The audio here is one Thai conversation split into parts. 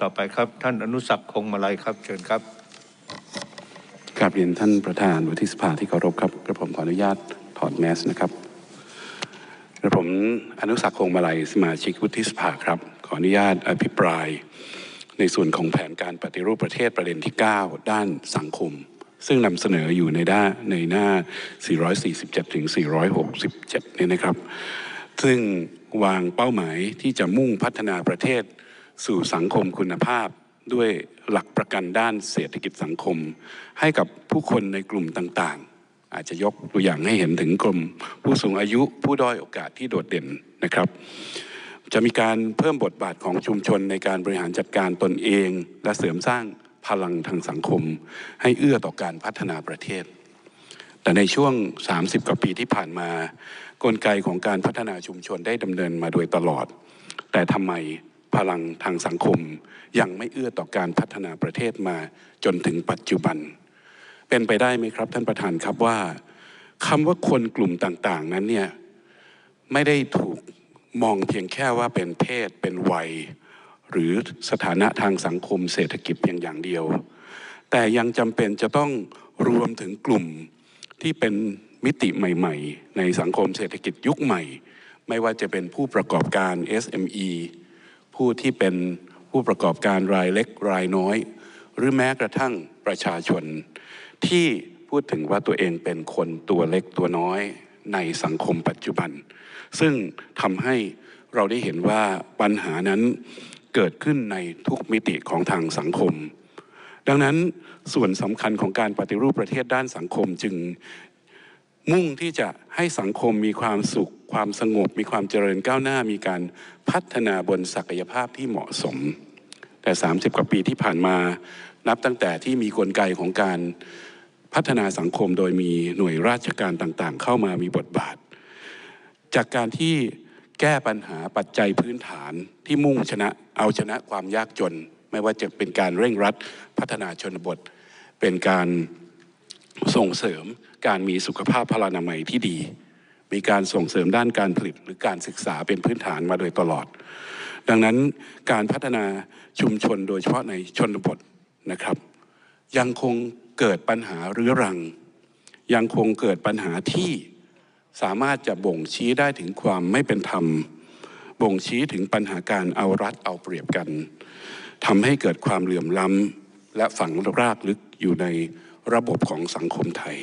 ต่อไปครับ ท่านอนุสักคงมาลัยครับ เชิญครับกราบเรียนท่านประธานวุฒิสภาที่เคารพครับกระผมขออนุญาตถอดแมสนะครับกระผมอนุสักคงมาลัยสมาชิกวุฒิสภาครับ ขออนุญาตอภิปราย ในส่วนของแผนการปฏิรูปประเทศประเด็นที่ 9 ด้านสังคม ซึ่งนำเสนออยู่ในด้านในหน้า 447 ถึง 467เนี่ยนะครับ ซึ่งวางเป้าหมายที่จะมุ่งพัฒนาประเทศ สู่สังคมคุณภาพด้วยหลักประกันด้านเศรษฐกิจสังคม ให้กับผู้คนในกลุ่มต่างๆ อาจจะยกตัวอย่างให้เห็นถึงกลุ่ม ผู้สูงอายุผู้ด้อยโอกาสที่โดดเด่นนะครับ จะมีการเพิ่มบทบาทของชุมชนในการบริหารจัดการตนเอง และเสริมสร้างพลังทางสังคม ให้เอื้อต่อการพัฒนาประเทศ แต่ในช่วง 30 กว่าปีที่ผ่านมา กลไกของการพัฒนาชุมชนได้ดำเนินมาโดยตลอด แต่ทำไม พลังทางสังคม ยังไม่เอื้อต่อการพัฒนาประเทศมาจนถึงปัจจุบัน เป็นไปได้ไหมครับท่านประธานครับว่าคำว่าคนกลุ่มต่างๆ นั้นเนี่ยไม่ได้ถูกมองเพียงแค่ว่าเป็นเพศเป็นวัย หรือสถานะทางสังคมเศรษฐกิจเพียงอย่างเดียว แต่ยังจำเป็นจะต้องรวมถึงกลุ่มที่เป็นมิติใหม่ ๆ ในสังคมเศรษฐกิจยุคใหม่ ไม่ว่าจะเป็นผู้ประกอบการ SME ผู้ที่เป็นผู้ประกอบการรายเล็กรายน้อย หรือแม้กระทั่งประชาชน ที่พูดถึงว่าตัวเองเป็นคนตัวเล็กตัวน้อยในสังคมปัจจุบัน ซึ่งทำให้เราได้เห็นว่าปัญหานั้นเกิดขึ้นในทุกมิติของทางสังคม ดังนั้นส่วนสำคัญของการปฏิรูปประเทศด้านสังคมจึง มุ่งที่จะให้สังคมมีความสุข ความสงบ มีความเจริญก้าวหน้า มีการพัฒนาบนศักยภาพที่เหมาะสม แต่ 30 กว่าปีที่ผ่านมา นับตั้งแต่ที่มีกลไกของการพัฒนาสังคมโดยมีหน่วยราชการต่างๆ เข้ามามีบทบาท จากการที่แก้ปัญหาปัจจัยพื้นฐานที่มุ่งชนะเอาชนะความยากจน ไม่ว่าจะเป็นการเร่งรัดพัฒนาชนบท เป็นการ ส่งเสริมการมีสุขภาพพลานามัยที่ดี มีการส่งเสริมด้านการผลิตหรือการศึกษาเป็นพื้นฐานมาโดยตลอด ดังนั้นการพัฒนาชุมชนโดยเฉพาะในชนบทนะครับ ยังคงเกิดปัญหาเรื้อรัง ยังคงเกิดปัญหาที่สามารถจะบ่งชี้ได้ถึงความไม่เป็นธรรม บ่งชี้ถึงปัญหาการเอารัดเอาเปรียบกันทำให้เกิดความเหลื่อมล้ำและฝังรากลึกอยู่ใน ระบบของสังคมไทย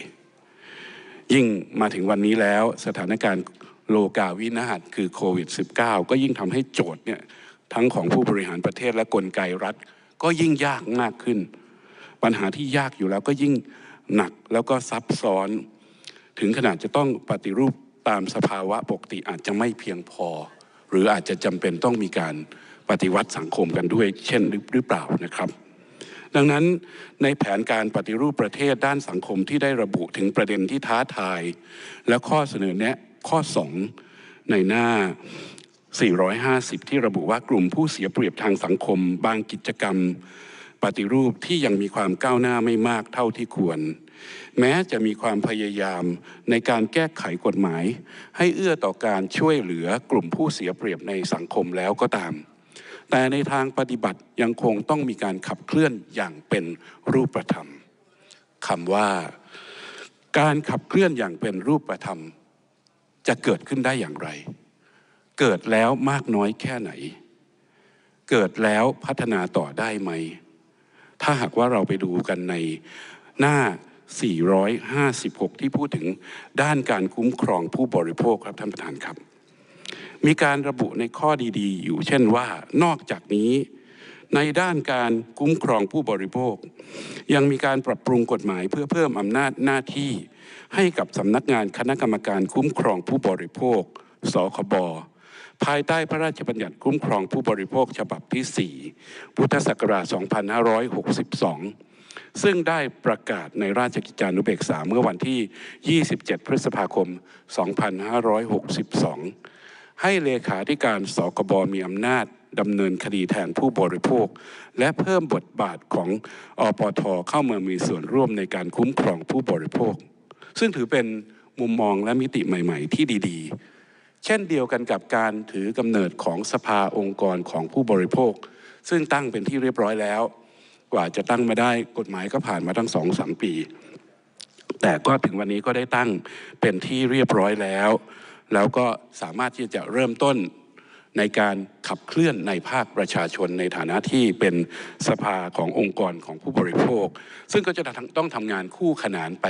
ยิ่งมาถึงวันนี้แล้วสถานการณ์โลกาวินาศคือโควิด -19 ก็ยิ่งทำให้โจทย์เนี่ยทั้งของผู้บริหารประเทศและกลไกรัฐ ก็ยิ่งยากมากขึ้น ปัญหาที่ยากอยู่แล้วก็ยิ่งหนักแล้วก็ซับซ้อน ถึงขนาดจะต้องปฏิรูปตามสภาวะปกติอาจจะไม่เพียงพอ หรืออาจจะจำเป็นต้องมีการปฏิวัติสังคมกันด้วย เช่นหรือเปล่านะครับ ดังนั้นในแผนการปฏิรูปประเทศด้านสังคมที่ได้ระบุถึงประเด็นที่ท้าทาย และข้อเสนอแนะข้อ 2 ในหน้า 450 ที่ระบุว่ากลุ่มผู้เสียเปรียบทางสังคม บางกิจกรรม ปฏิรูปที่ยังมีความก้าวหน้าไม่มากเท่าที่ควร แม้จะมีความพยายามในการแก้ไขกฎหมาย ให้เอื้อต่อการช่วยเหลือกลุ่มผู้เสียเปรียบในสังคมแล้วก็ตาม แต่ในทางปฏิบัติยังคงต้องมีการขับเคลื่อนอย่างเป็นรูปธรรมคำว่าการขับเคลื่อนอย่างเป็นรูปธรรม จะเกิดขึ้นได้อย่างไร เกิดแล้วมากน้อยแค่ไหน เกิดแล้วพัฒนาต่อได้ไหม ถ้าหากว่าเราไปดูกันในหน้า 456 ที่พูดถึงด้านการคุ้มครองผู้บริโภคครับท่านประธานครับ มีการระบุในข้อดีๆ อยู่เช่นว่านอกจากนี้ ในด้านการคุ้มครองผู้บริโภค ยังมีการปรับปรุงกฎหมายเพื่อเพิ่มอำนาจหน้าที่ ให้กับสำนักงานคณะกรรมการคุ้มครองผู้บริโภค สคบภายใต้พระราชบัญญัติคุ้มครองผู้บริโภคฉบับที่ 4 พุทธศักราช 2562 ซึ่งได้ประกาศในราชกิจจานุเบกษาเมื่อวันที่ 27 พฤษภาคม 2562 ให้เลขาธิการสกบมีอำนาจดำเนินคดีแทนผู้บริโภค และเพิ่มบทบาทของอปทเข้ามามีส่วนร่วมในการคุ้มครองผู้บริโภค ซึ่งถือเป็นมุมมองและมิติใหม่ๆ ที่ดีๆ เช่นเดียวกันกับการถือกำเนิดของสภาองค์กรของผู้บริโภค ซึ่งตั้งเป็นที่เรียบร้อยแล้ว กว่าจะตั้งมาได้กฎหมายก็ผ่านมาตั้งสองสามปี แต่ก็ถึงวันนี้ก็ได้ตั้งเป็นที่เรียบร้อยแล้ว แล้วก็สามารถที่จะเริ่มต้นในการขับเคลื่อนในภาคประชาชนในฐานะที่เป็นสภาขององค์กรของผู้บริโภค ซึ่งก็จะต้องทำงานคู่ขนานไป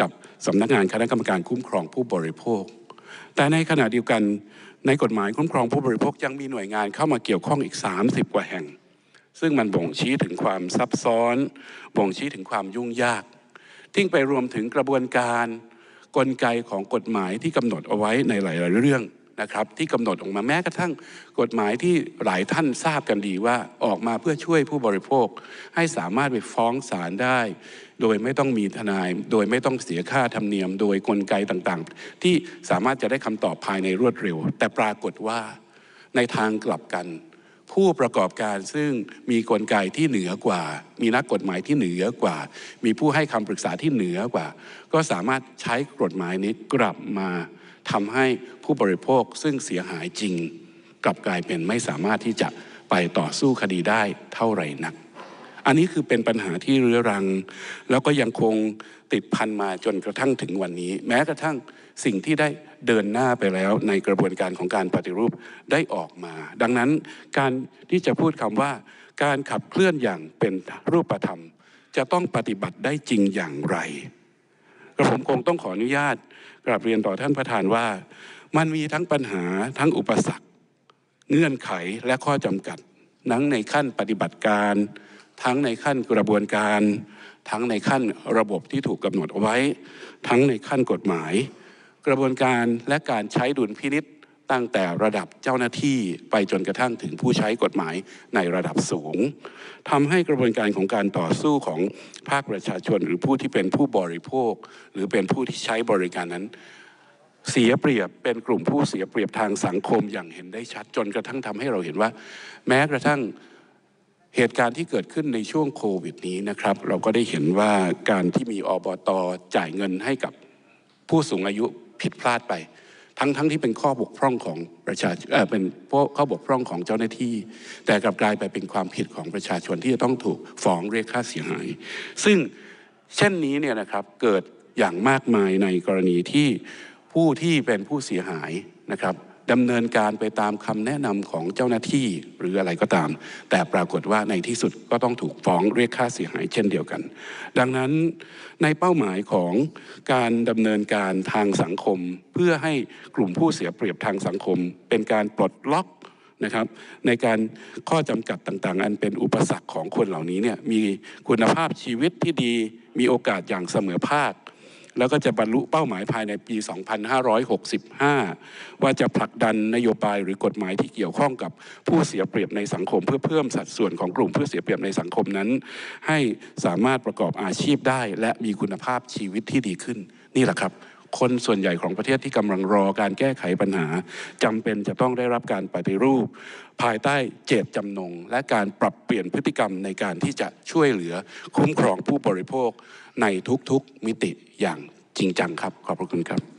กับสำนักงานคณะกรรมการคุ้มครองผู้บริโภค แต่ในขณะเดียวกันในกฎหมายคุ้มครองผู้บริโภคยังมีหน่วยงานเข้ามาเกี่ยวข้องอีก 30 กว่าแห่ง ซึ่งมันบ่งชี้ถึงความซับซ้อน บ่งชี้ถึงความยุ่งยากทิ้งไปรวมถึงกระบวนการ กลไกของกฎหมายที่กำหนดเอาไว้ในหลาย ๆ เรื่องนะครับ ที่กำหนดออกมาแม้กระทั่งกฎหมายที่หลายท่านทราบกันดีว่าออกมาเพื่อช่วยผู้บริโภค ให้สามารถไปฟ้องศาลได้ โดยไม่ต้องมีทนาย โดยไม่ต้องเสียค่าธรรมเนียม โดยกลไกต่างๆ ที่สามารถจะได้คำตอบภายในรวดเร็ว แต่ปรากฏว่าในทางกลับกัน ผู้ประกอบการซึ่งมีกลไกที่เหนือกว่า มีนักกฎหมายที่เหนือกว่า มีผู้ให้คำปรึกษาที่เหนือกว่า ก็สามารถใช้กฎหมายนี้กลับมาทำให้ผู้บริโภคซึ่งเสียหายจริง กลับกลายเป็นไม่สามารถที่จะไปต่อสู้คดีได้เท่าไหร่นัก อันนี้คือเป็นปัญหาที่เรื้อรัง แล้วก็ยังคงติดพันมาจนกระทั่งถึงวันนี้ แม้กระทั่งสิ่งที่ได้เดินหน้าไปแล้วในกระบวนการของการปฏิรูปได้ออกมา ดังนั้นการที่จะพูดคำว่า การขับเคลื่อนอย่างเป็นรูปธรรม จะต้องปฏิบัติได้จริงอย่างไรกระผมคงต้องขออนุญาตกราบเรียนต่อท่านประธานว่า มันมีทั้งปัญหาทั้งอุปสรรค เงื่อนไขและข้อจำกัดทั้งในขั้นปฏิบัติการ ทั้งในขั้นกระบวนการ ทั้งในขั้นระบบที่ถูกกำหนดเอาไว้ ทั้งในขั้นกฎหมาย กระบวนการและการใช้ดุลพินิษตั้งแต่ระดับเจ้าหน้าที่ไปจนกระทั่งถึงผู้ใช้กฎหมายในระดับสูงทำให้กระบวนการของการต่อสู้ของภาคประชาชน หรือผู้ที่เป็นผู้บริโภค หรือเป็นผู้ที่ใช้บริการนั้น เสียเปรียบเป็นกลุ่มผู้เสียเปรียบทางสังคมอย่างเห็นได้ชัดจนกระทั่งทำให้เราเห็นว่า แม้กระทั่ง เหตุการณ์ที่เกิดขึ้นในช่วงโควิดนี้นะครับ เราก็ได้เห็นว่าการที่มีอบตจ่ายเงินให้กับผู้สูงอายุผิดพลาดไป ทั้งทั้งที่เป็นข้อบกพร่องของประชาเอ่อเป็นข้อบกพร่องของเจ้าหน้าที่ แต่กลับกลายไปเป็นความผิดของประชาชนที่จะต้องถูกฟ้องเรียกค่าเสียหาย ซึ่งเช่นนี้เนี่ยนะครับเกิดอย่างมากมายในกรณีที่ผู้ที่เป็นผู้เสียหายนะครับ ดำเนินการไปตามคำแนะนำของเจ้าหน้าที่หรืออะไรก็ตาม แต่ปรากฏว่าในที่สุดก็ต้องถูกฟ้องเรียกค่าเสียหายเช่นเดียวกัน ดังนั้นในเป้าหมายของการดำเนินการทางสังคม เพื่อให้กลุ่มผู้เสียเปรียบทางสังคม เป็นการปลดล็อกนะครับในการข้อจำกัดต่างๆ อันเป็นอุปสรรคของคนเหล่านี้เนี่ยมีคุณภาพชีวิตที่ดีมีโอกาสอย่างเสมอภาค แล้วก็จะบรรลุเป้าหมายภายในปี 2565 ว่าจะผลักดันนโยบายหรือกฎหมายที่เกี่ยวข้องกับผู้เสียเปรียบในสังคม เพื่อเพิ่มสัดส่วนของกลุ่มผู้เสียเปรียบในสังคมนั้น ให้สามารถประกอบอาชีพได้ และมีคุณภาพชีวิตที่ดีขึ้นนี่แหละครับ คนส่วนใหญ่ของประเทศที่กำลังรอการแก้ไขปัญหาจำเป็นจะต้องได้รับการปฏิรูป ภายใต้เจตจำนง และการปรับเปลี่ยนพฤติกรรมในการที่จะช่วยเหลือคุ้มครองผู้บริโภคในทุกๆมิติอย่างจริงจังครับ ขอบพระคุณครับ